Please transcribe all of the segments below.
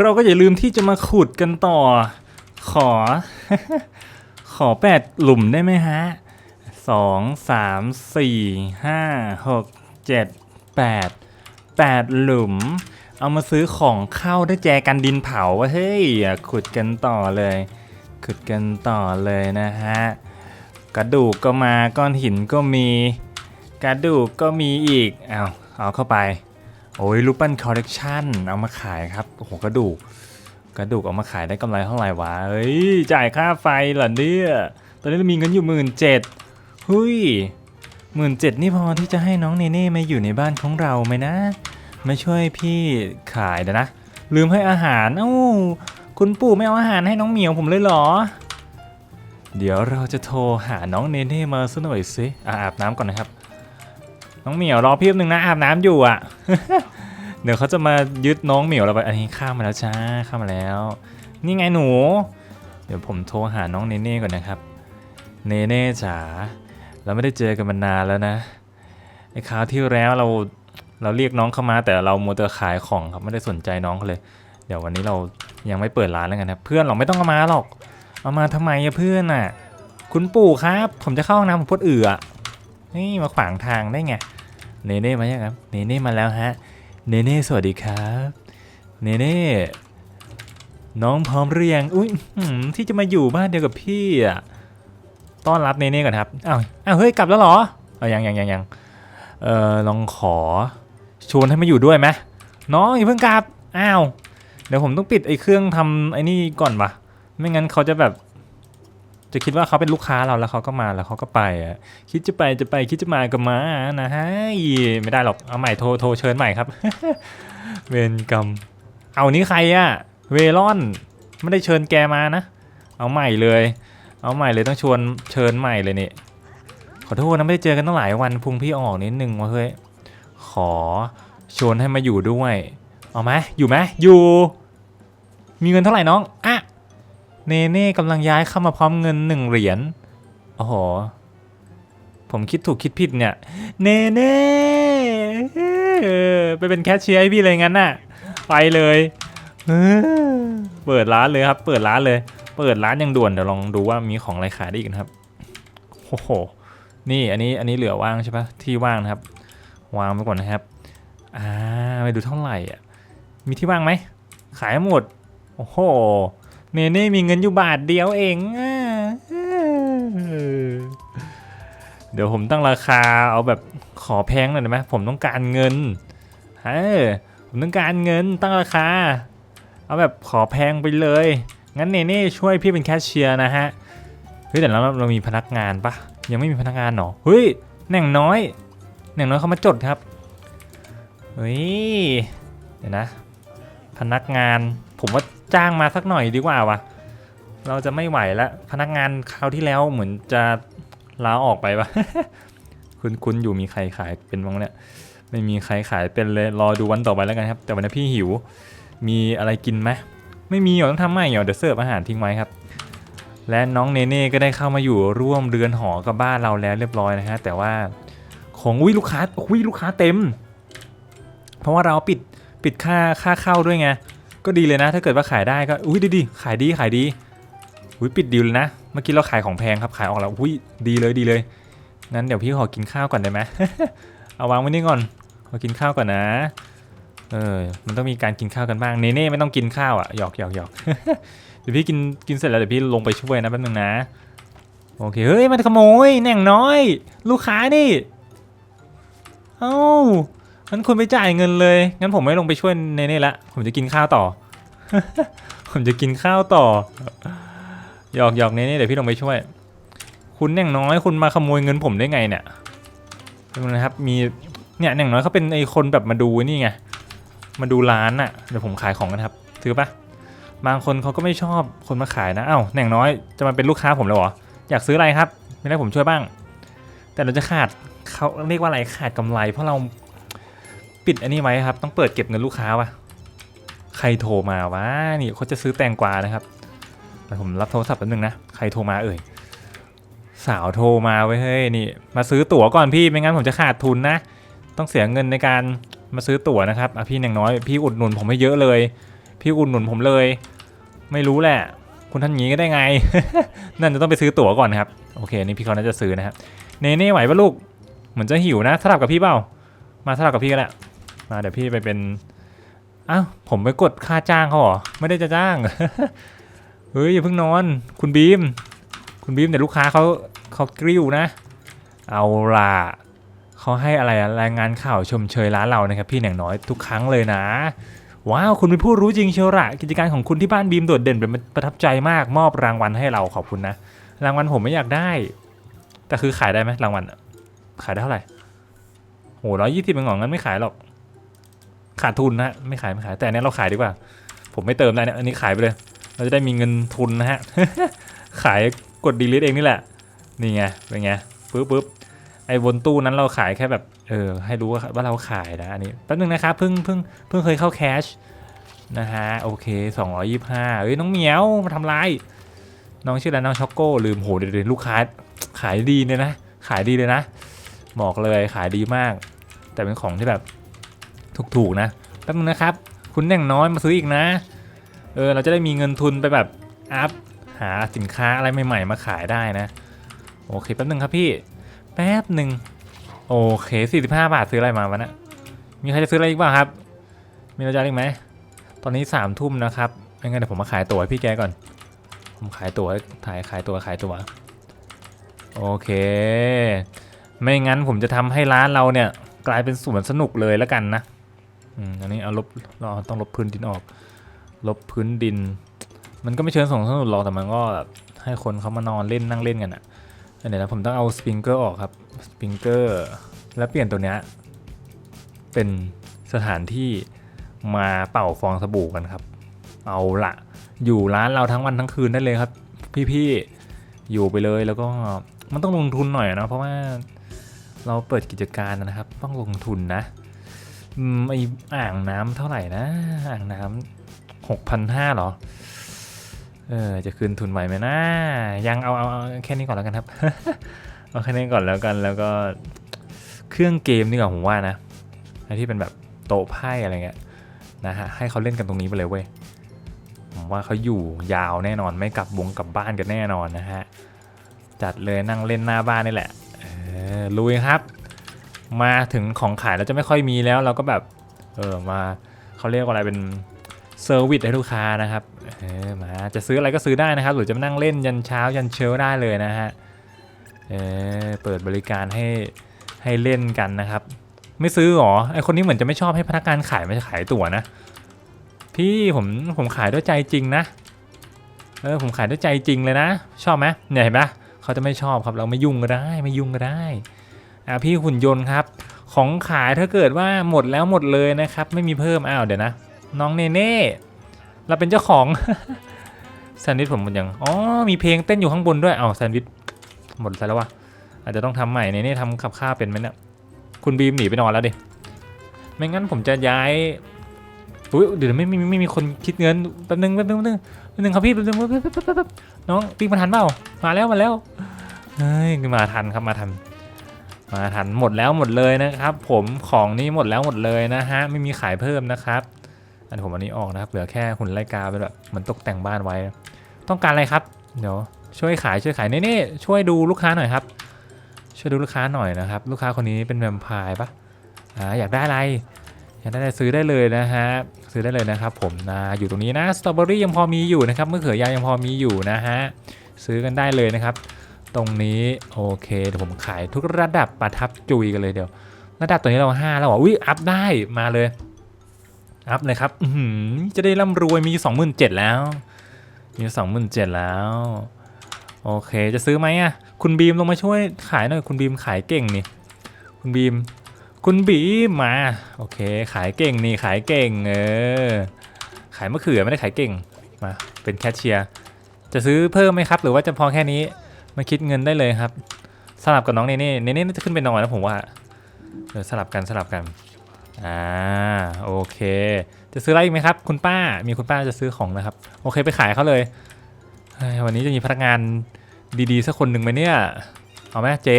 เราก็อย่าลืมที่จะมาขุดกันต่อ ขอ ขอแปดหลุมได้ไหมฮะสองสามสี่ห้าหกเจ็ดแปดแปดหลุม เอามาซื้อของเข้าได้แจกันดินเผาวะเฮ้ยขุดกันต่อเลย ขุดกันต่อเลยนะฮะ กระดูกก็มาก้อนหินก็มี กระดูกก็มีอีกเอาเอาเข้าไป โอ้ยรูปปั้นคอลเลกชันเอามาขายครับโอ้โหกระดูกกระดูกเอามาขายได้กำไรเท่าไหร่วะเฮ้ยจ่ายค่าไฟเหรอเนี่ยตอนนี้เรามีเงินอยู่หมื่นเจ็ดหุยหมื่นเจ็ดนี่พอที่จะให้น้องเนเน่มาอยู่ในบ้านของเราไหมนะมาช่วยพี่ขายเดี๋ยวนะ ลืมให้อาหารเอ้าคุณปู่ไม่เอาอาหารให้น้องเหมียวผมเลยเหรอ เดี๋ยวเราจะโทรหาน้องเนเน่มาสักหน่อยสิอะอาบน้ำก่อนนะครับ น้องเหมียวรอพี่นึงนะอาบน้ำอยู่อะ เดี๋ยวเขาจะมายึดน้องเหมียวเราไปอันนี้ข้ามมาแล้วจ้าข้ามมาแล้ว นี่ไงหนู เดี๋ยวผมโทรหาน้องเนเน่ก่อนนะครับ เนเน่จ๋าเราไม่ได้เจอกันมานานแล้วนะไอ้คราวที่แล้วเราเราเรียกน้องเข้ามา แต่เราโมัวแต่ขายของครับไม่ได้สนใจน้องเขาเลย เดี๋ยววันนี้เรายังไม่เปิดร้านแล้วกันนะเพื่อนเราไม่ต้องเอามาหรอก เอามาทำไมอะเพื่อนอะคุณปู่ครับ ผมจะเข้าห้องน้ำผมพดเอืออ นี่มาขวางทางได้ไง เนเน่มายังครับ เนเน่มาแล้วฮะ เนเน่สวัสดีครับ เนเน่น้องพร้อมหรือยัง อุ้ยที่จะมาอยู่บ้านเดียวกับพี่อะ ต้อนรับเนเน่ก่อนครับ อ้าว อ้าว เฮ้ย กลับแล้วเหรอเออยังยังยังยังเออลองขอชวนให้มาอยู่ด้วยไหมน้องอย่าเพิ่งกลับ อ้าว เดี๋ยวผมต้องปิดไอ้เครื่องทำไอ้นี่ก่อนปะไม่งั้นเขาจะแบบ จะคิดว่าเขาเป็นลูกค้าเราแล้วเขาก็มาแล้วเขาก็ไปอะคิดจะไปจะไปคิดจะมาก็มานะฮะไม่ได้หรอกเอาใหม่โทรโทรเชิญใหม่ครับ เวรกรรมเอานี้ใครอะเวลอนไม่ได้เชิญแกมานะ เอาใหม่เลย เอาใหม่เลยต้องชวนเชิญใหม่เลยนี่ขอโทษนะไม่ได้เจอกันตั้งหลายวันพุงพี่ออกนิดนึงวะเฮ้ยขอชวนให้มาอยู่ด้วย เอาไหมอยู่ไหมอยู่ มีเงินเท่าไหร่น้องอะ เนเน่กำลังย้ายเข้ามาพร้อมเงินหนึ่งเหรียญ โอ้โห ผมคิดถูกคิดผิดเนี่ย เนเน่ไปเป็นแคชเชียร์ให้พี่เลยงั้นน่ะ ไปเลยเปิดร้านเลยครับ เปิดร้านเลย เปิดร้านย่างด่วนเดี๋ยวลองดูว่ามีของอะไรขายได้อีกนะครับ โอ้โห นี่อันนี้อันนี้เหลือว่างใช่ปะที่ว่างนะครับ วางไปก่อนนะครับ อ่าไปดูเท่าไหร่อะ มีที่ว่างไหม ขายหมด โอ้โห เนเน่มีเงินอยู่บาทเดียวเองอะเดี๋ยวผมตั้งราคาเอาแบบขอแพงหน่อยได้ไหมผมต้องการเงินเออผมต้องการเงินตั้งราคา เอาแบบขอแพงไปเลย งั้นเนเน่ช่วยพี่เป็นแคชเชียร์นะฮะ เฮ้ยแต่เราเรามีพนักงานปะยังไม่มีพนักงานหรอ เฮ้ยแหน่งน้อยแหน่งน้อยเขามาจดครับ เฮ้ย เดี๋ยวนะ พนักงานผมว่า จ้างมาสักหน่อยดีกว่าวะเราจะไม่ไหวแล้วพนักงานคราวที่แล้วเหมือนจะลาออกไปปะคุณคุณอยู่มีใครขายเป็นบ้างเนี่ยไม่มีใครขายเป็นเลยรอดูวันต่อไปแล้วกันครับ แต่วันนี้พี่หิว มีอะไรกินไหมไม่มีเหรอต้องทำใหม่เหรอเดี๋ยวเสิร์ฟอาหารทิ้งไว้ครับ และน้องเนเน่ก็ได้เข้ามาอยู่ร่วมเรือนหอกับบ้านเราแล้วเรียบร้อยนะฮะแต่ว่าของอุ้ยลูกค้าอุ้ยลูกค้าเต็ม เพราะว่าเราปิดปิดค่าค่าเข้าด้วยไง ก็ดีเลยนะ ถ้าเกิดว่าขายได้ก็อุ้ยดีดีขายดีขายดีอุ้ยปิดดีลเลยนะ เมื่อกี้เราขายของแพงครับขายออกแล้วอุ้ยดีเลยดีเลยงั้นเดี๋ยวพี่ขอกินข้าวก่อนได้ไหมเอาวางไว้นี่ก่อนขอกินข้าวก่อนนะเออมันต้องมีการกินข้าวกันบ้างเนเน่ไม่ต้องกินข้าวอะหยอกหยอกหยอกเดี๋ยวพี่กินกินเสร็จแล้วเดี๋ยวพี่ลงไปช่วยนะแป๊บนึงนะโอเคเฮ้ยมันขโมยแหน่งน้อย ลูกค้านี่เอ้า งั้นคุณไปจ่ายเงินเลย งั้นผมไม่ลงไปช่วยเนเน่ละ ผมจะกินข้าวต่อ ผมจะกินข้าวต่อ หยอกหยอกเนเน่เดี๋ยวพี่ลงไปช่วย คุณแหน่งน้อยคุณมาขโมยเงินผมได้ไงเนี่ยดูนะครับ มี เนี่ยแหน่งน้อยเขาเป็นไอคนแบบมาดูนี่ไง มาดูร้านอะเดี๋ยวผมขายของกันครับ ถือปะบางคนเขาก็ไม่ชอบคนมาขายนะ เอ้าแหน่งน้อยจะมาเป็นลูกค้าผมแล้วเหรอ อยากซื้ออะไรครับ ไม่ได้ผมช่วยบ้าง แต่เราจะขาดเขาเรียกว่าอะไรขาดกำไร เพราะเรา ปิดอันนี้ไว้ครับ ต้องเปิดเก็บเงินลูกค้าวะใครโทรมาวะนี่เขาจะซื้อแตงกวานะครับผมรับโทรศัพท์แป๊บนึงนะใครโทรมาเอ่ยสาวโทรมาไว้เฮ้ยนี่ มาซื้อตั๋วก่อนพี่ไม่งั้นผมจะขาดทุนนะ ต้องเสียเงินในการมาซื้อตั๋วนะครับอะพี่อย่างน้อย พี่อุดหนุนผมให้เยอะเลย พี่อุดหนุนผมเลย ไม่รู้แหละ คุณท่านงี้ก็ได้ไง นั่นจะต้องไปซื้อตั๋วก่อนครับโอเคอันนี่พี่เขาน่าจะซื้อนะครับเนเน่ไหวปะลูกเหมือนจะหิวนะสลับกับพี่เปล่ามาสลับกับพี่ก็ได้ มาเดี๋ยวพี่ไปเป็นอ้าวผมไปกดค่าจ้างเขาเหรอไม่ได้จะจ้าง เฮ้ยอย่าเพิ่งนอน คุณบีม คุณบีมเดี๋ยวลูกค้าเขาเขากริ้วนะ เอาล่ะเขาให้อะไรอะรายงานข่าวชมเชยร้านเรานะครับพี่แหน่งน้อยทุกครั้งเลยนะ ว้าว คุณเป็นผู้รู้จริงเชียวละกิจการของคุณที่บ้านบีมโดดเด่นเป็นประทับใจมากมอบรางวัลให้เราขอบคุณนะ รางวัลผมไม่อยากได้ แต่คือขายได้ไหมรางวัลขายได้เท่าไหร่โหร้อยยี่สิบเป็นของงั้นไม่ขายหรอก ขาดทุนนะฮะไม่ขายไม่ขายแต่อันนี้เราขายดีกว่า ผมไม่เติมแล้วเนี่ยอันนี้ขายไปเลย เราจะได้มีเงินทุนนะฮะขายกดดีลิทเองนี่แหละ นี่ไงเป็นไงปึ๊บปึ๊บไอ้บนตู้นั้นเราขายแค่แบบเออให้รู้ว่าว่าเราขายนะอันนี้แป๊บนึงนะครับเพิ่งเพิ่งเพิ่งเคยเข้าแคชนะฮะโอเค 225เอ้ยน้องเหมียวมาทำไรน้องชื่ออะไรน้องช็อกโก้ลืมโหเดี๋ยวลูกค้าขายดีเลยนะ ขายดีเลยนะบอกเลยขายดีมาก แต่เป็นของที่แบบ ถูกๆนะแป๊บนึงนะครับ คุณแน่งน้อยมาซื้ออีกนะ เออเราจะได้มีเงินทุนไปแบบอัพหาสินค้าอะไรใหม่ๆ มาขายได้นะ โอเคแป๊บนึงครับพี่ แป๊บหนึ่งโอเค 45 บาทซื้ออะไรมาวะนะมีใครจะซื้ออะไรอีกบ้างครับ มีเราจะอีกไหมตอนนี้3ามทุ่มนะครับไม่งั้นเดี๋ยวผมมาขายตั๋วให้พี่แกก่อน ผมขายตั๋วถ่ายขายตั๋วขายตั๋วโอเค ไม่งั้นผมจะทำให้ร้านเราเนี่ย กลายเป็นสวนสนุกเลยแล้วกันนะ อันนี้เอาลบเราต้องลบพื้นดินออก ลบพื้นดิน มันก็ไม่เชิงส่งสนุกหรอกแต่มันก็แบบให้คนเขามานอนเล่นนั่งเล่นกันอะ่ะเดี๋ยวนะผมต้องเอาสปริงเกอร์ออกครับสปริงเกอร์แล้วเปลี่ยนตัวเนี้ยเป็นสถานที่มาเป่าฟองสบู่กันครับ เอาละอยู่ร้านเราทั้งวันทั้งคืนได้เลยครับ พี่ๆอยู่ไปเลยแล้วก็มันต้องลงทุนหน่อยนะเพราะว่าเราเปิดกิจการนะครับ ต้องลงทุนนะ อืมไออ่างน้ำเท่าไหร่นะ อ่างน้ำหกพันห้าหรอ เออ จะคืนทุนไหวไหมนะ ยังเอาเอาเอาแค่นี้ก่อนแล้วกันครับ เอาแค่นี้ก่อนแล้วกัน แล้วก็เครื่องเกมนี่ก่อนผมว่านะไอที่เป็นแบบโต๊ะไพ่อะไรเงี้ยนะฮะ ให้เขาเล่นกันตรงนี้ไปเลยเว้ย ผมว่าเขาอยู่ยาวแน่นอน ไม่กลับวงกลับบ้านกันแน่นอนนะฮะ จัดเลยนั่งเล่นหน้าบ้านนี่แหละ เออลุยครับ มาถึงของขายเราจะไม่ค่อยมีแล้ว เราก็แบบเออมาเขาเรียกว่าอะไรเป็นเซอร์วิสให้ลูกค้านะครับเออมาจะซื้ออะไรก็ซื้อได้นะครับ หรือจะนั่งเล่นยันเช้ายันเช้าได้เลยนะฮะเออเปิดบริการให้ให้เล่นกันนะครับ ไม่ซื้อหรอไอคนนี้เหมือนจะไม่ชอบให้พนักงานขายไม่ขายตั๋วนะ พี่ผมผมขายด้วยใจจริงนะเออผมขายด้วยใจจริงเลยนะ ชอบไหมเนี่ยเห็นปะเขาจะไม่ชอบครับเราไม่ยุ่งก็ได้ไม่ยุ่งก็ได้ อะพี่หุ่นยนต์ครับ ของขายถ้าเกิดว่าหมดแล้วหมดเลยนะครับ ไม่มีเพิ่มอ้าวเดี๋ยวนะ น้องเนเน่เราเป็นเจ้าของแซนด์วิชผมหมดยังอ๋อมีเพลงเต้นอยู่ข้างบนด้วยเอาวแซนด์วิชหมดไปแล้ววะอาจจะต้องทำใหม่เนเน่ทำขับข้าเป็นไหมเนี่ยคุณบีมหนีไปนอนแล้วดิไม่งั้นผมจะย้ายอุ้ยเดี๋ยวไม่ไม่ไม่มีคนคิดเงินแป๊บนึงแป๊บนึงแป๊บนึงแป๊บนึงครับพี่แป๊บนึงแป๊บแป๊บแป๊บน้องปิ๊กมาทันเปล่ามาแล้วมาแล้วเฮ้ยมาทันครับมาทัน มาทันหมดแล้วหมดเลยนะครับ ผมของนี้หมดแล้วหมดเลยนะฮะไม่มีขายเพิ่มนะครับ อันผมอันนี้ออกนะครับเหลือแค่หุ่นไลกาเป็นแบบเหมือนตกแต่งบ้านไว้ ต้องการอะไรครับเดี๋ยวช่วยขายช่วยขายเน่ๆช่วยดูลูกค้าหน่อยครับ ช่วยดูลูกค้าหน่อยนะครับ ลูกค้าคนนี้เป็นแวมไพร์ปะอ่าอยากได้อะไรอยากได้อะไรซื้อได้เลยนะฮะซื้อได้เลยนะครับ ผมนะอยู่ตรงนี้นะสตรอเบอรี่ยังพอมีอยู่นะครับมะเขือยาวยังพอมีอยู่นะฮะซื้อกันได้เลยนะครับ ตรงนี้โอเคเดี๋ยวผมขายทุกระดับประทับจุยกันเลยเดี๋ยว ระดับตัวนี้เราห้าแล้วเหรออุ้ยอัพได้มาเลยอัพเลยครับอื้อหือจะได้ร่ำรวยมีสองหมื่นเจ็ดแล้ว มีสองหมื่นเจ็ดแล้ว โอเคจะซื้อไหมอะ คุณบีมลงมาช่วยขายหน่อยคุณบีมขายเก่งนี่คุณบีม คุณบีมมาโอเค ขายเก่งนี่ขายเก่งเออขายมะเขือไม่ได้ขายเก่งมาเป็นแคชเชียร์จะซื้อเพิ่มไหมครับ หรือว่าจะพอแค่นี้ มาคิดเงินได้เลยครับ สลับกับน้องเนเน่เนเน่น่าจะขึ้นไปนอนนะผมว่าเออสลับกันสลับกันอ่าโอเค จะซื้ออะไรอีกไหมครับ คุณป้ามีคุณป้าจะซื้อของนะครับ โอเคไปขายเขาเลย วันนี้จะมีพนักงานดีๆสักคนหนึ่งไหมเนี่ย เอาไหมเจ๊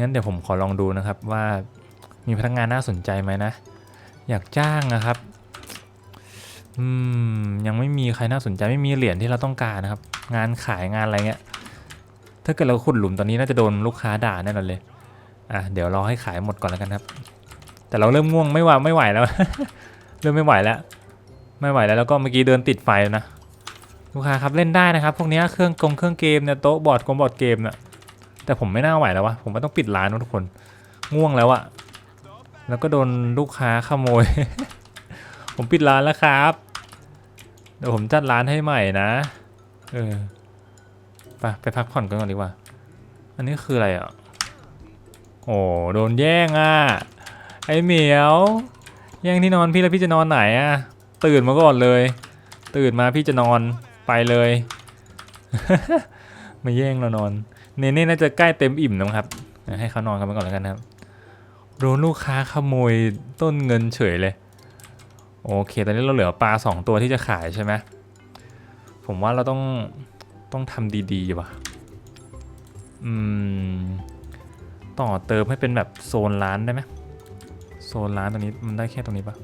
งั้นเดี๋ยวผมขอลองดูนะครับว่ามีพนักงานน่าสนใจไหมนะ อยากจ้างนะครับอืมยังไม่มีใครน่าสนใจไม่มีเหรียญที่เราต้องการนะครับ งานขายงานอะไรเงี้ย ถ้าเกิดเราขุดหลุมตอนนี้น่าจะโดนลูกค้าด่าแน่นอนเลย อะเดี๋ยวรอให้ขายหมดก่อนแล้วกันครับ แต่เราเริ่มง่วงไม่ไหวไม่ไหวแล้ว เริ่มไม่ไหวแล้ว ไม่ไหวแล้วแล้วก็เมื่อกี้เดินติดไฟแล้วนะ ลูกค้าครับเล่นได้นะครับ พวกนี้เครื่องกงเครื่องเกมเนี่ยโต๊ะบอร์ดกงบอร์ดเกมเนี่ยแต่ผมไม่น่าไหวแล้ววะผมว่าต้องปิดร้านนะทุกคน ง่วงแล้วอะแล้วก็โดนลูกค้าขโมย ผมปิดร้านแล้วครับ เดี๋ยวผมจัดร้านให้ใหม่นะ เออ ไปไปพักผ่อนกันก่อนดีกว่า อันนี้คืออะไรอะ โอ้โดนแย่งอะ ไอเหมียว แย่งที่นอนพี่แล้วพี่จะนอนไหนอะ ตื่นมาก่อนเลย ตื่นมาพี่จะนอนไปเลย มาแย่งเรานอน เนเน่น่าจะใกล้เต็มอิ่มแล้วครับ ให้เขานอนกันไปก่อนแล้วกันครับ โดนลูกค้าขโมยต้นเงินเฉยเลย โอเค ตอนนี้เราเหลือปลาสองตัวที่จะขายใช่ไหมผมว่าเราต้อง ต้องทำดีๆว่ะ อืม ต่อเติมให้เป็นแบบโซนร้านได้ไหมโซนร้านตรงนี้มันได้แค่ตรงนี้ปะ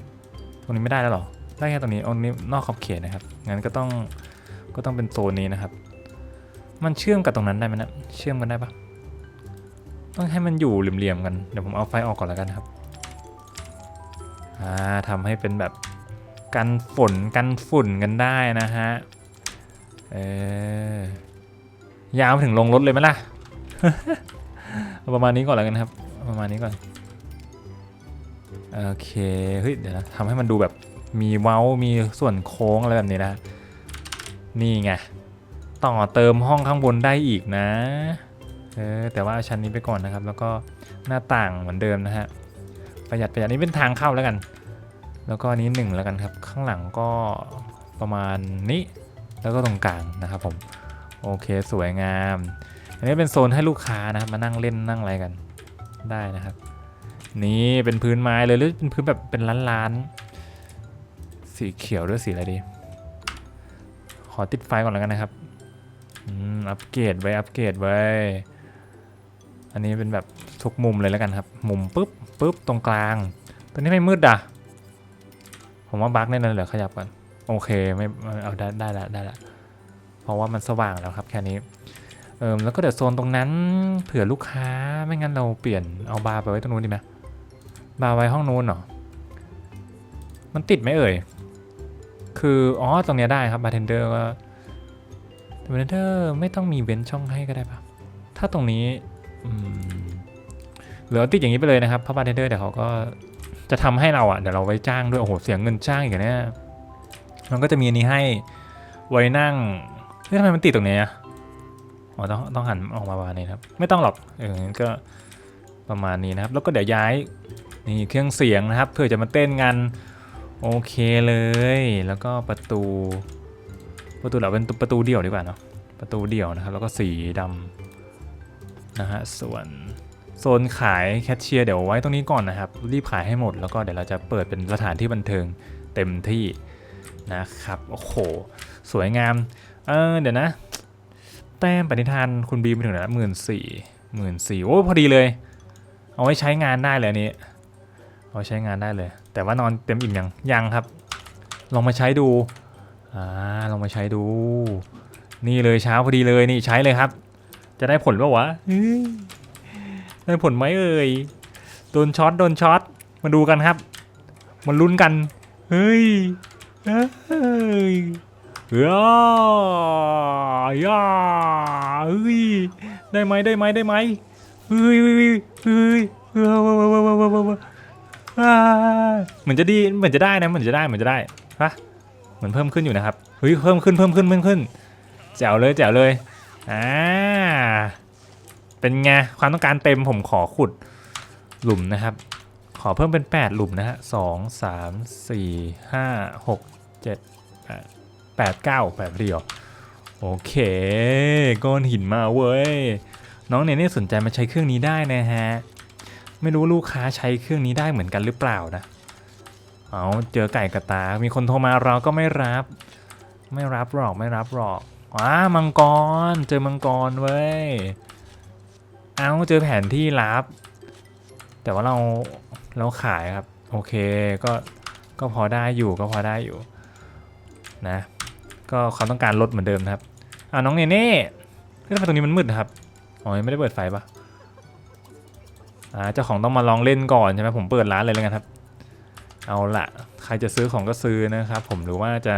ตรงนี้ไม่ได้แล้วหรอ ได้แค่ตรงนี้ตรงนี้นอกขอบเขตนะครับ งั้นก็ต้องก็ต้องเป็นโซนนี้นะครับ มันเชื่อมกับตรงนั้นได้ไหมนะ เชื่อมกันได้ปะต้องให้มันอยู่เหลี่ยมๆกัน เดี๋ยวผมเอาไฟออกก่อนแล้วกันครับ อ่าทำให้เป็นแบบกันฝนกันฝุ่นกันได้นะฮะ เออยาวถึงลงรถเลยไหมล่ะประมาณนี้ก่อนแล้วกันครับ ประมาณนี้ก่อน โอเค เฮ้ย เดี๋ยวนะทำให้มันดูแบบมีเว้า มีส่วนโค้งอะไรแบบนี้นะ นี่ไง ต่อเติมห้องข้างบนได้อีกนะ เออ แต่ว่าเอาชั้นนี้ไปก่อนนะครับ แล้วก็หน้าต่างเหมือนเดิมนะฮะ ประหยัดประหยัดนี่เป็นทางเข้าแล้วกัน แล้วก็นนี้หนึ่งแล้วกันครับ ข้างหลังก็ประมาณนี้ แล้วก็ตรงกลางนะครับผมโอเคสวยงาม อันนี้เป็นโซนให้ลูกค้านะครับมานั่งเล่นนั่งอะไรกันได้นะครับ นี่เป็นพื้นไม้เลยหรือเป็นพื้นแบบเป็นล้านๆสีเขียวด้วยสีอะไรดี ขอติดไฟก่อนแล้วกันนะครับอืมอัปเกรดไว้อัปเกรดไว้ อันนี้เป็นแบบทุกมุมเลยแล้วกันครับ มุมปุ๊บปุ๊บตรงกลาง ตอนนี้ไม่มืดอะ ผมว่าบั๊กแน่นอนเหลือขยับก่อน โอเคไม่เอาได้ได้ละได้ละเพราะว่ามันสว่างแล้วครับแค่นี้เออแล้วก็เดี๋ยวโซนตรงนั้นเผื่อลูกค้าไม่งั้นเราเปลี่ยนเอาบาร์ไปไว้ตรงนู้นดีไหมบาร์ไว้ห้องนู้นเหรอมันติดไหมเอ่ยคืออ๋อตรงนี้ได้ครับบาร์เทนเดอร์ก็บาร์เทนเดอร์ไม่ต้องมีเว้นช่องให้ก็ได้ปะถ้าตรงนี้เหลือติดอย่างนี้ไปเลยนะครับเพราะบาร์เทนเดอร์เดี๋ยวเขาก็จะทำให้เราอะเดี๋ยวเราไว้จ้างด้วยโอ้โหเสียงเงินจ้างอีกแล้วเนี่ย มันก็จะมีอันนี้ให้ไว้นั่งเฮ้ยทำไมมันติดตรงนี้ยอ๋อต้องต้องหันออกมาประมาณนี้ครับ ไม่ต้องหรอกเออก็ประมาณนี้นะครับ แล้วก็เดี๋ยวย้ายนี่เครื่องเสียงนะครับเพื่อจะมาเต้นกันโอเคเลย แล้วก็ประตู ประตูเราเป็นประตูเดี่ยวดีกว่าเนาะประตูเดี่ยวนะครับ แล้วก็สีดำนะฮะส่วนโซนขายแคชเชียร์เดี๋ยวไว้ตรงนี้ก่อนนะครับ รีบขายให้หมดแล้วก็เดี๋ยวเราจะเปิดเป็นสถานที่บันเทิงเต็มที่ นะครับ โอ้โห สวยงาม เออเดี๋ยวนะ แต้มปณิธานคุณบีมไปถึงไหนหมื่นสี่หมื่นสี่โอ้พอดีเลย เอาไว้ใช้งานได้เลยอันนี้ เอาไว้ใช้งานได้เลย แต่ว่านอนเต็มอิ่มยัง ยังครับ ลองมาใช้ดู อ่า ลองมาใช้ดู นี่เลยเช้าพอดีเลยนี่ใช้เลยครับ จะได้ผลปะวะได้ผลไหมเอ่ย โดนช็อต โดนช็อต มาดูกันครับมาลุ้นกัน เฮ้ย เฮ้ยย่าย่าเฮ้ยได้ไหมได้ไหมได้ไหมเฮ้ยเฮ้ยเฮ้ยเฮ้ยเหมือนจะดีเหมือนจะได้นะเหมือนจะได้เหมือนจะได้ปะเหมือนเพิ่มขึ้นอยู่นะครับเฮ้ยเพิ่มขึ้นเพิ่มขึ้นเพิ่มขึ้นแจ๋วเลยแจ๋วเลยอ่าเป็นไงความต้องการเต็มผมขอขุดหลุมนะครับ ขอเพิ่มเป็น 8 หลุมนะฮะสองสามสี่ห้าหกเจ็ดแปดเก้าแปดเดียวโอเค ก้อนหินมาเว้ย น้องเนเน่สนใจมาใช้เครื่องนี้ได้นะฮะ ไม่รู้ลูกค้าใช้เครื่องนี้ได้เหมือนกันหรือเปล่านะ เอาเจอไก่กระตา มีคนโทรมาเราก็ไม่รับ ไม่รับหรอกไม่รับหรอกว้ามังกร เจอมังกรเว้ย เอาเจอแผนที่รับ แต่ว่าเรา เราขายครับ โอเคก็ก็พอได้อยู่ก็พอได้อยู่นะ ก็ความต้องการลดเหมือนเดิมนะครับอ่าน้องเนเน่เฮ้ยทำไมตรงนี้มันมืดนะครับอ๋อยังไม่ได้เปิดไฟปะอ่าเจ้าของต้องมาลองเล่นก่อนใช่ไหมผมเปิดร้านเลยแล้วกันครับ เอาละใครจะซื้อของก็ซื้อนะครับ ผมหรือว่าจะ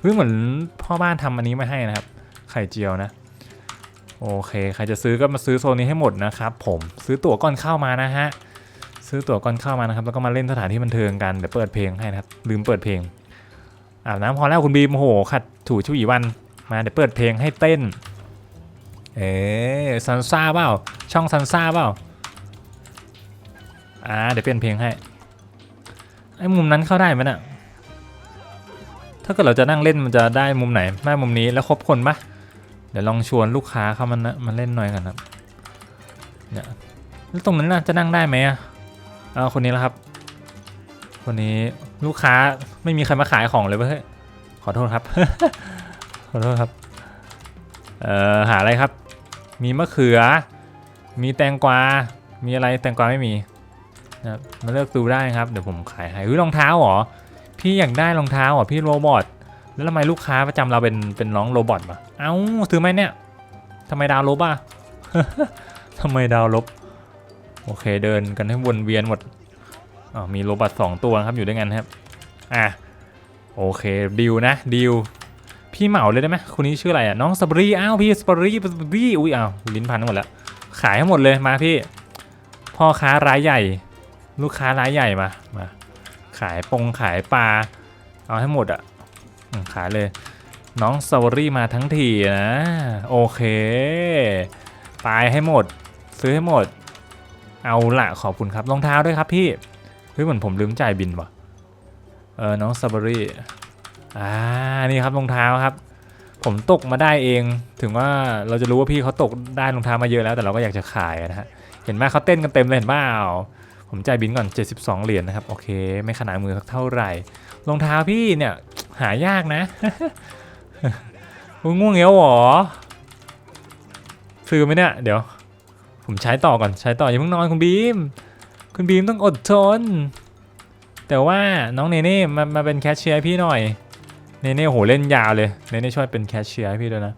เฮ้ยเหมือนพ่อบ้านทำอันนี้มาให้นะครับ ไข่เจียวนะ โอเค ใครจะซื้อก็มาซื้อโซนนี้ให้หมดนะครับ ผมซื้อตั๋วก่อนเข้ามานะฮะ ซื้อตั๋วก่อนเข้ามานะครับ แล้วก็มาเล่นสถานที่บันเทิงกันเดี๋ยวเปิดเพลงให้นะครับ ลืมเปิดเพลงอาบน้ำพอแล้วคุณบีมโอ้โหขัดถูชุยวันมาเดี๋ยวเปิดเพลงให้เต้น เอ๊ซันซ่าเปล่า ช่องซันซ่าเปล่า อ่า เดี๋ยวเปลี่ยนเพลงให้ ไอ้มุมนั้นเข้าได้ไหมน่ะ ถ้าเกิดเราจะนั่งเล่นมันจะได้มุมไหนได้มุมนี้แล้วครบคนปะเดี๋ยวลองชวนลูกค้าเข้ามานนะมาเล่นหน่อยกันครับ เนี่ย แล้วตรงนั้นน่ะจะนั่งได้ไหมอะ เอาคนนี้แล้วครับ คนนี้ลูกค้าไม่มีใครมาขายของเลยเว้ยขอโทษครับ ขอโทษครับ เอ่อหาอะไรครับ มีมะเขือ มีแตงกวา มีอะไรแตงกวาไม่มีนะครับมาเลือกดูได้ครับ เดี๋ยวผมขายให้เฮ้ยรองเท้าเหรอ พี่อยากได้รองเท้าเหรอพี่โรบอท แล้วทำไมลูกค้าประจำเราเป็นเป็นน้องโรบอทมาเอ้าซื้อไหมเนี่ยทำไมดาวลบอะทำไมดาวลบ โอเคเดินกันให้วนเวียนหมดอ๋อมีโรบอทสองตัวครับอยู่ด้วยกันครับอะโอเคดิวนะดิวพี่เหมาเลยได้ไหมคนนี้ชื่ออะไรอะน้องสปรีอ้าวพี่สปรีสปรีอุ้ยอ้าวลิ้นพันหมดแล้วขายให้หมดเลยมาพี่ พ่อค้ารายใหญ่ ลูกค้ารายใหญ่มามา ขายปงขายปลาเอาให้หมดอะขายเลย น้องสวอรี่มาทั้งทีนะ โอเค ตายให้หมด ซื้อให้หมด เอาละขอบคุณครับรองเท้าด้วยครับพี่ เฮ้ยเหมือนผมลืมจ่ายบินว่ะ เออน้องสวอรี่อ่านี่ครับรองเท้าครับ ผมตกมาได้เอง ถึงว่าเราจะรู้ว่าพี่เขาตกได้รองเท้ามาเยอะแล้วแต่เราก็อยากจะขายนะฮะ เห็นไหมเขาเต้นกันเต็มเลยเห็นเปล่าผมจ่ายบินก่อน 72 เหรียญนะครับ โอเค ไม่ขนาดมือสักเท่าไหร่ รองเท้าพี่เนี่ย หายากนะง่วงเงี้ยวหรอซื้อไหมเนี่ย เดี๋ยว ผมใช้ต่อก่อนใช้ต่ออย่าเพิ่งนอนคุณบีม คุณบีมต้องอดทน แต่ว่าน้องเนเน่มามาเป็นแคชเชียร์ให้พี่หน่อย เนเน่โหเล่นยาวเลยเนเน่ช่วยเป็นแคชเชียร์ให้พี่ด้วยนะ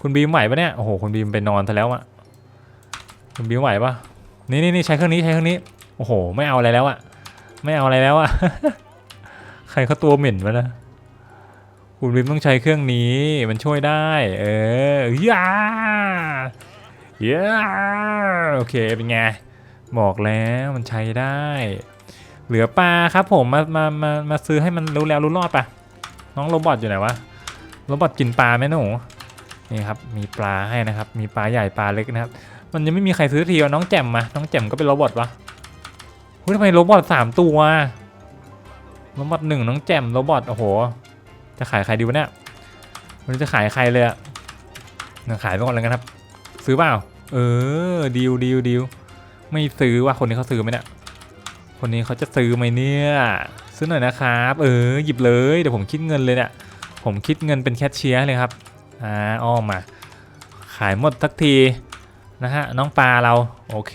คุณบีมไหวปะเนี่ยโอ้โหคุณบีมไปนอนซะแล้วอะคุณบีมไหวปะนี่นี่นี่ใช้เครื่องนี้ใช้เครื่องนี้โอ้โห ไม่เอาอะไรแล้วอะไม่เอาอะไรแล้วอะใครเขาตัวเหม็นวะนะคุณวิมต้องใช้เครื่องนี้ มันช่วยได้ เออยา ย่าโอเคเป็นไงบอกแล้วมันใช้ได้ เหลือปลาครับผมมามามามาซื้อให้มันรู้แล้วรู้รอดปะน้องโรบอทอยู่ไหนวะโรบอทกินปลาไหมหนูนี่ครับมีปลาให้นะครับ มีปลาใหญ่ปลาเล็กนะครับ มันยังไม่มีใครซื้อทีวน้องแจ่มมาน้องแจ่มก็เป็นโรบอทวะเฮ้ยทำไมโรบอทสามตัวโรบอทหนึ่งน้องแจ่มโรบอทโอ้โห จะขายใครดีวะเนี่ยมันจะขายใครเลยอะขายไปก่อนเลยกันครับ ซื้อเปล่า เออดีลดีลดีลไม่ซื้อว่าคนนี้เขาซื้อไหมเนี่ยคนนี้เขาจะซื้อไหมเนี่ยซื้อหน่อยนะครับ เออหยิบเลยเดี๋ยวผมคิดเงินเลยเนี่ยผมคิดเงินเป็นแคชเชียร์เลยครับอ่าอ้อมมา ขายหมดสักทีนะฮะน้องปลาเราโอเค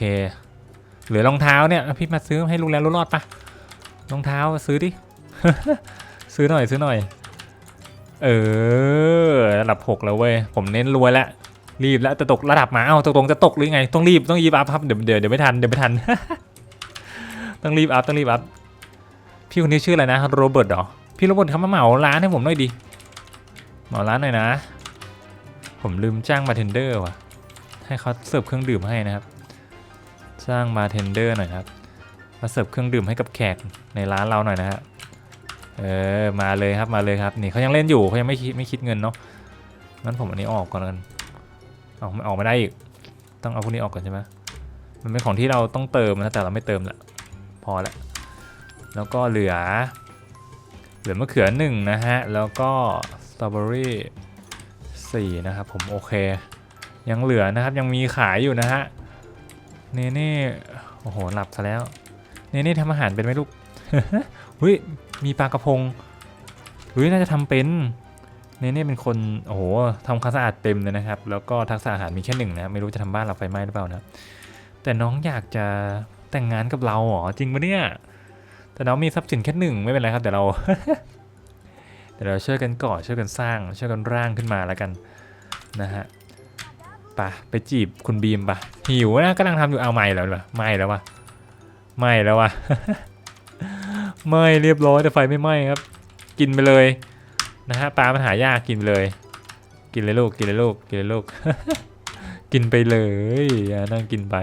เหลือรองเท้าเนี่ยพี่มาซื้อให้ลุงแล้วรู้รอดปะรองเท้าซื้อดิซื้อหน่อยซื้อหน่อย เออระดับหกแล้วเว้ยผมเน้นรวยแล้ว รีบแล้วจะตกระดับมาเอ้าตกลงจะตกหรือไงต้องรีบต้องรีบอัพครับเดี๋ยวเดี๋ยวเดี๋ยวไม่ทันเดี๋ยวไม่ทัน ต้องรีบอัพต้องรีบอัพพี่คนนี้ชื่ออะไรนะโรเบิร์ตเหรอพี่โรเบิร์ตเขามาเหมาร้านให้ผมหน่อยดิเหมาร้านหน่อยนะ ผมลืมจ้างบาร์เทนเดอร์ว่ะ ให้เขาเสิร์ฟเครื่องดื่มให้นะครับ จ้างบาร์เทนเดอร์หน่อยครับมาเสิร์ฟเครื่องดื่มให้กับแขกในร้านเราหน่อยนะฮะเออมาเลยครับมาเลยครับนี่เขายังเล่นอยู่เขายังไม่คิดไม่คิดเงินเนาะงั้นผมอันนี้ออกก่อนกัน เอาไม่ออกไม่ได้อีก ต้องเอาพวกนี้ออกก่อนใช่ไหมมันเป็นของที่เราต้องเติมนะแต่เราไม่เติมละพอละแล้วก็เหลือ เหลือมะเขือหนึ่งนะฮะ แล้วก็สตรอเบอรี่สี่นะครับผมโอเค ยังเหลือนะครับยังมีขายอยู่นะฮะเนเน่โอ้โหหลับซะแล้วเนเน่ทำอาหารเป็นไหมลูกเฮ้ยมีปลากระพงเฮ้ยน่าจะทำเป็น เนเน่เป็นคนโอ้โหทำความสะอาดเต็มเลยนะครับ แล้วก็ทักษะอาหารมีแค่หนึ่งนะไม่รู้จะทำบ้านเราไฟไหม้หรือเปล่านะแต่น้องอยากจะแต่งงานกับเราเหรอจริงปะเนี่ยแต่น้องมีทรัพย์สินแค่หนึ่งไม่เป็นไรครับเดี๋ยวเราเดี๋ยวเราช่วยกันก่อช่วยกันสร้างช่วยกันร่างขึ้นมาแล้วกันนะฮะปะไปจีบคุณบีมปะหิวนะกำลังทำอยู่เอาไม่แล้วหรอไม่แล้ววะไม่แล้ววะไม่เรียบร้อยแต่ไฟไม่ไหม้ครับ กินไปเลย นะฮะปลามันหายากกินเลย กินเลยลูกกินเลยลูกกินเลยลูก กินไปเลยนั่งกินไป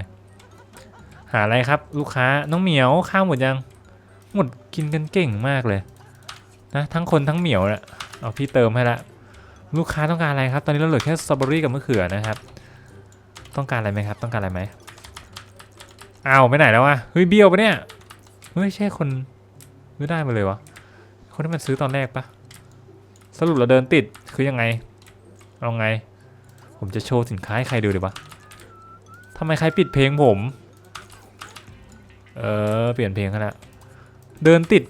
หาอะไรครับ ลูกค้าน้องเหมียวข้าวหมดยัง หมดกินกันเก่งมากเลย นะทั้งคนทั้งเหมียวนะเอาพี่เติมให้ละลูกค้าต้องการอะไรครับ ตอนนี้เราเหลือแค่สตรอเบอรี่กับมะเขือนะครับ ต้องการอะไรไหมครับ ต้องการอะไรไหมอ้าวไปไหนแล้ววะเฮ้ยเบี้ยวปะเนี่ยเฮ้ยใช่คนไม่ได้มาเลยวะคนที่มันซื้อตอนแรกปะ สรุปเราเดินติดคือยังไง เอาไง ผมจะโชว์สินค้าให้ใครดูดีวะทำไมใครปิดเพลงผม เออ เปลี่ยนเพลงกันละเดินติด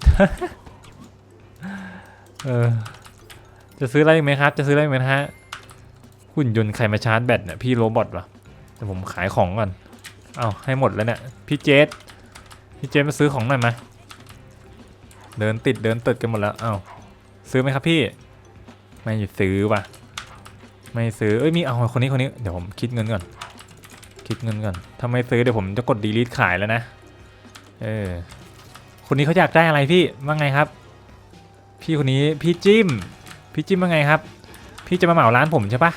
เออ จะซื้ออะไรอีกไหมครับ จะซื้ออะไรอีกไหมฮะ หุ่นยนต์ใครมาชาร์จแบตเนี่ยพี่โรบอทวะเดี๋ยวผมขายของก่อน เอาให้หมดแล้วเนี่ย พี่เจสพี่เจสมาซื้อของหน่อยไหมเดินติดเดินติดกันหมดแล้ว เอาซื้อไหมครับพี่ ไม่ซื้อว่ะ ไม่ซื้อ เอ้ยมีเอาคนนี้คนนี้ เดี๋ยวผมคิดเงินก่อน คิดเงินก่อนถ้าไม่ซื้อเดี๋ยวผมจะกดดีลิทขายแล้วนะ เออ คนนี้เขาอยากได้อะไรพี่ว่าไงครับ พี่คนนี้พี่จิ้ม พี่จิ้มว่าไงครับ พี่จะมาเหมาร้านผมใช่ปะ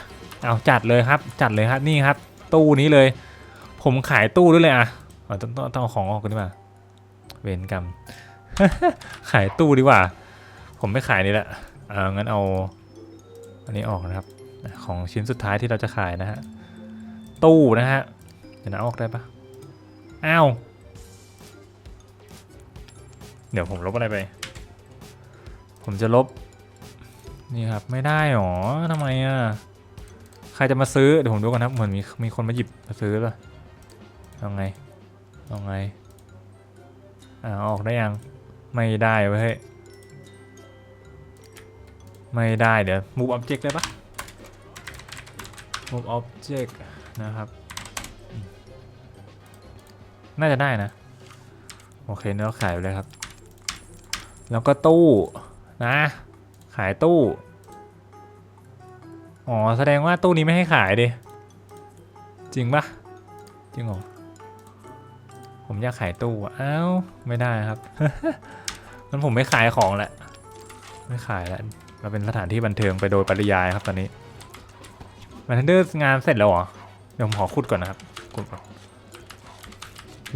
เอาจัดเลยครับ จัดเลยครับนี่ครับ ตู้นี้เลย ผมขายตู้ด้วยเลยอะเอาต้องต้องต้องเอาของออกกันดีกว่าเวรกรรมขายตู้ดีกว่า ผมไม่ขายนี่แหละ เอางั้นเอา อันนี้ออกนะครับ ของชิ้นสุดท้ายที่เราจะขายนะฮะ ตู้นะฮะ เดี๋ยวนะอาออกได้ปะอ้าว เดี๋ยวผมลบอะไรไป ผมจะลบ นี่ครับ ไม่ได้หรอทำไมอะ ใครจะมาซื้อ เดี๋ยวผมดูก่อนครับ เหมือนมีมีคนมาหยิบมาซื้อป่ะเอาไงเอาไง อ่าเอาออกได้ยัง ไม่ได้เว้ย ไม่ได้เดี๋ยว move object ได้ปะ move object นะครับ น่าจะได้นะ โอเคเนื้อขายไปเลยครับ แล้วก็ตู้นะ ขายตู้ อ๋อ แสดงว่าตู้นี้ไม่ให้ขายดิ จริงปะจริงเหรอ ผมอยากขายตู้อะอ้าว ไม่ได้ครับมันผมไม่ขายของแหละ ไม่ขายแล้ว เราเป็นสถานที่บันเทิงไปโดยปริยายครับตอนนี้มันเดอร์งานเสร็จแล้วเหรอ เดี๋ยวผมขอขุดก่อนนะครับขุด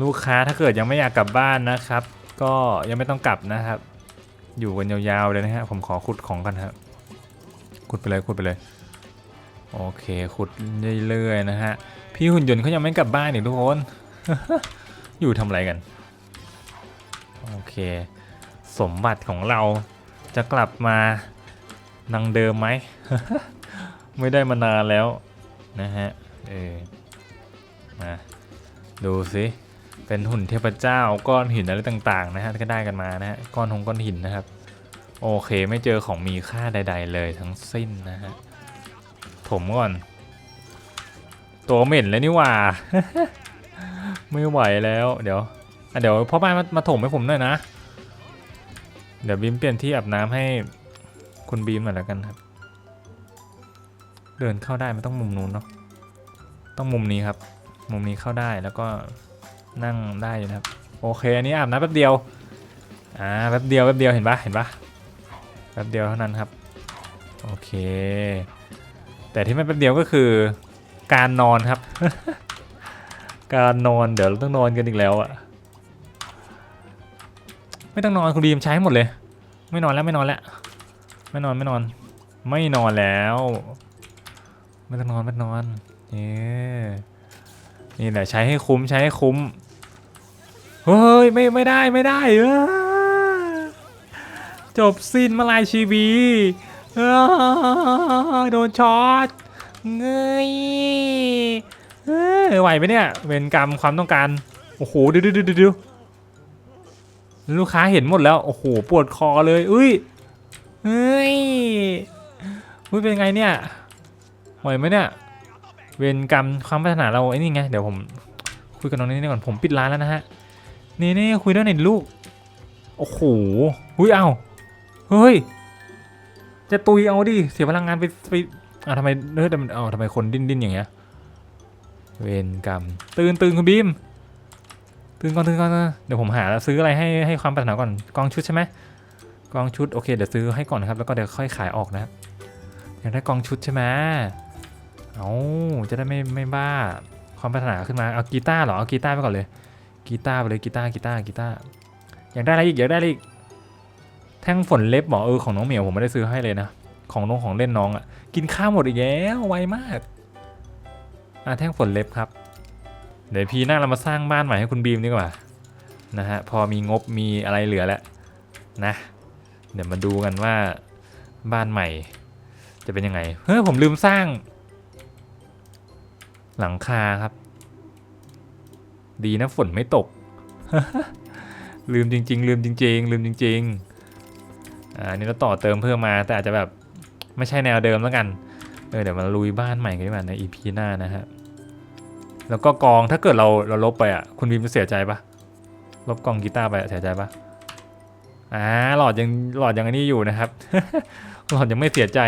ลูกค้าถ้าเกิดยังไม่อยากกลับบ้านนะครับ ก็ยังไม่ต้องกลับนะครับ อยู่กันยาวๆเลยนะฮะผมขอขุดของกันครับขุดไปเลยขุดไปเลย โอเคขุดเรื่อยๆนะฮะพี่หุ่นยนต์เขายังไม่กลับบ้านอีกทุกคนอยู่ทำอะไรกัน โอเค สมบัติของเราจะกลับมา นังเดิมไหม ไม่ได้มานานแล้วนะฮะ เออ มาดูสิเป็นหุ่นเทพเจ้าก้อนหินอะไรต่างๆนะฮะก็ได้กันมานะฮะก้อนหงก้อนหินนะครับ โอเคไม่เจอของมีค่าใด ๆ เลยทั้งสิ้นนะฮะถมก่อน ตัวเหม็นเลยนี่หว่า ไม่ไหวแล้วเดี๋ยวเดี๋ยวพ่อบ้านมามาถมให้ผมหน่อยนะ เดี๋ยวบีมเปลี่ยนที่อาบน้ำให้ คุณบีมหน่อยแล้วกันครับ เดินเข้าได้ไม่ต้องมุมนู้นเนาะต้องมุมนี้ครับ มุมนี้เข้าได้แล้วก็นั่งได้อยู่นะครับ โอเคอันนี้อาบน้ำแป๊บเดียวอ่าแป๊บเดียวแป๊บเดียวเห็นปะเห็นปะแป๊บเดียวเท่านั้นครับโอเค แต่ที่ไม่แป๊บเดียวก็คือการนอนครับ การนอนเดี๋ยวเราต้องนอนกันอีกแล้วอะไม่ต้องนอนคุณดีมใช้หมดเลย ไม่นอนแล้วไม่นอนแล้ว ไม่นอนไม่นอน ไม่นอนแล้ว ไม่ต้องนอนไม่ต้อนนเย้นี่แหละใช้ให้คุ้มใช้ให้คุ้มเฮ้ยไม่ไม่ได้ไม่ได้เออจบสิ้นมาลายชีวีเออโดนช็อตเงยเออไหวไหมเนี่ย เวรกรรมความต้องการ โอ้โหดูดูดูดูดูลูกค้าเห็นหมดแล้ว โอ้โห ปวดคอเลย อุ้ย เฮ้ยอุ้ยเป็นไงเนี่ยไหวไหมเนี่ย เวรกรรมความปรารถนาเราไอ้นี่ไง เดี๋ยวผมคุยกับน้องนี่ก่อน ผมปิดร้านแล้วนะฮะ นี่นี่คุยด้วยหน่อยลูก โอ้โหหุ้ยเอาเฮ้ย จะตุยเอาดิ เสียพลังงานไปไปอะทำไมเนื้อมันเอาทำไมคนดิ้นดิ้นอย่างเงี้ย เวรกรรม ตื่นตื่นคุณบีมตื่นก่อนตื่นก่อน เดี๋ยวผมหาซื้ออะไรให้ให้ความปรารถนาก่อน กองชุดใช่ไหม กองชุดโอเคเดี๋ยวซื้อให้ก่อนนะครับ แล้วก็เดี๋ยวค่อยขายออกนะอยากได้กองชุดใช่ไหมเอาจะได้ไม่ไม่บ้า ความปรารถนาขึ้นมาเอากีตาร์เหรอเอากีตาร์ไปก่อนเลยกีตาร์ไปเลยกีตาร์กีตาร์กีตาร์อยากได้อะไรอีกอยากได้อะไรอีกแท่งฝนเล็บหมอเออของน้องเหมียวผมไม่ได้ซื้อให้เลยนะของน้องของเล่นน้องอะ่ะ กินข้าวหมดอีกแล้วไวมากอะแท่งฝนเล็บครับ เดี๋ยวพีหน้าเรามาสร้างบ้านใหม่ให้คุณบีมดีกว่านะฮะพอมีงบมีอะไรเหลือแล้วนะ เดี๋ยวมาดูกันว่าบ้านใหม่ จะเป็นยังไง เฮ้ยผมลืมสร้าง หลังคาครับ ดีนะฝนไม่ตก ลืมจริง ๆ ลืมจริง ๆ ลืมจริง ๆ อ่าอันนี่เราต่อเติมเพิ่มมาแต่อาจจะแบบไม่ใช่แนวเดิมแล้วกัน เออเดี๋ยวมาลุยบ้านใหม่กันดีกว่าใน EP หน้านะฮะ แล้วก็กองถ้าเกิดเราเราลบไปอะ คุณบีมจะเสียใจปะลบกองกีตาร์ไปเสียใจปะ อ่าหลอดยังหลอดยังอันนี้อยู่นะครับ หลอดยังไม่เสียใจ